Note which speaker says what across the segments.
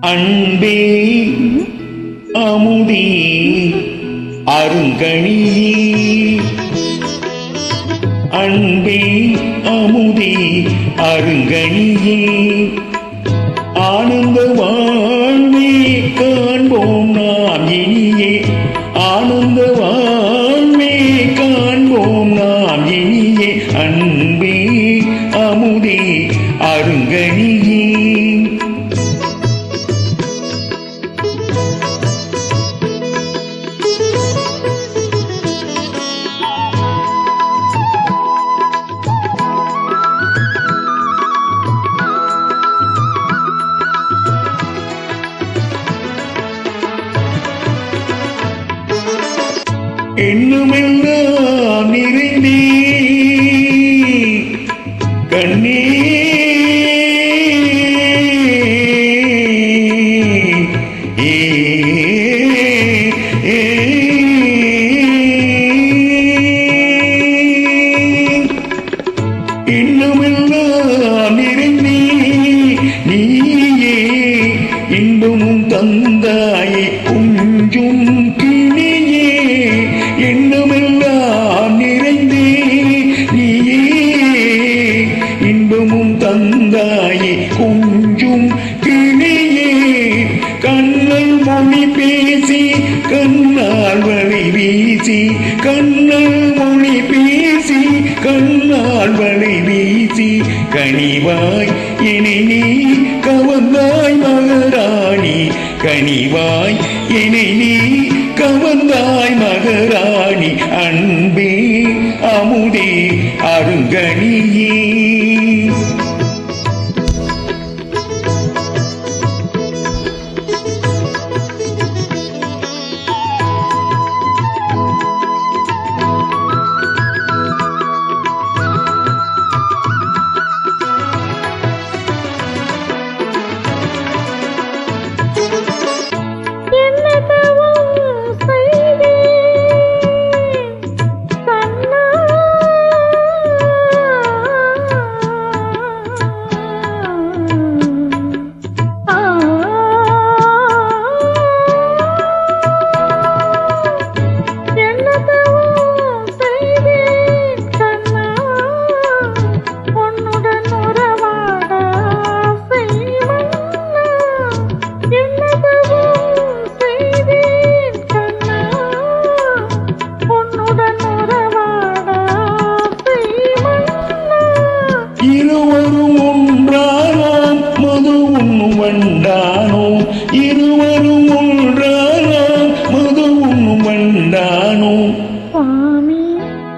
Speaker 1: அன்பே அமுதே அருங்கணியே. அன்பே அமுதே அருங்கணியே. எண்ணுமெல்லாம் நிறைந்தே கண்ணே. ஏ, நிறைந்தே நீயே இன்பமும் தந்தாயே உன் குஞ்சும் கிளியே கண்ணை மொழி பேசி கண்ணால் வழி வீசி. கண்ணை மொழி பேசி கண்ணால் வழி வீசி. கனிவாய் இனி நீ கவர்ந்தாய் மகராணி. கனிவாய் இனி நீ கவர்ந்தாய் மகராணி. அன்பே அமுதே அருங்கணியே.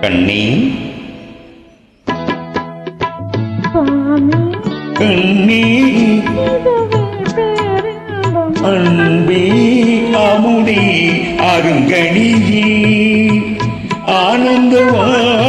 Speaker 2: கண்ணே. சுவாமி
Speaker 1: அன்பே அமுதே அருங்கணியே. ஆனந்தவா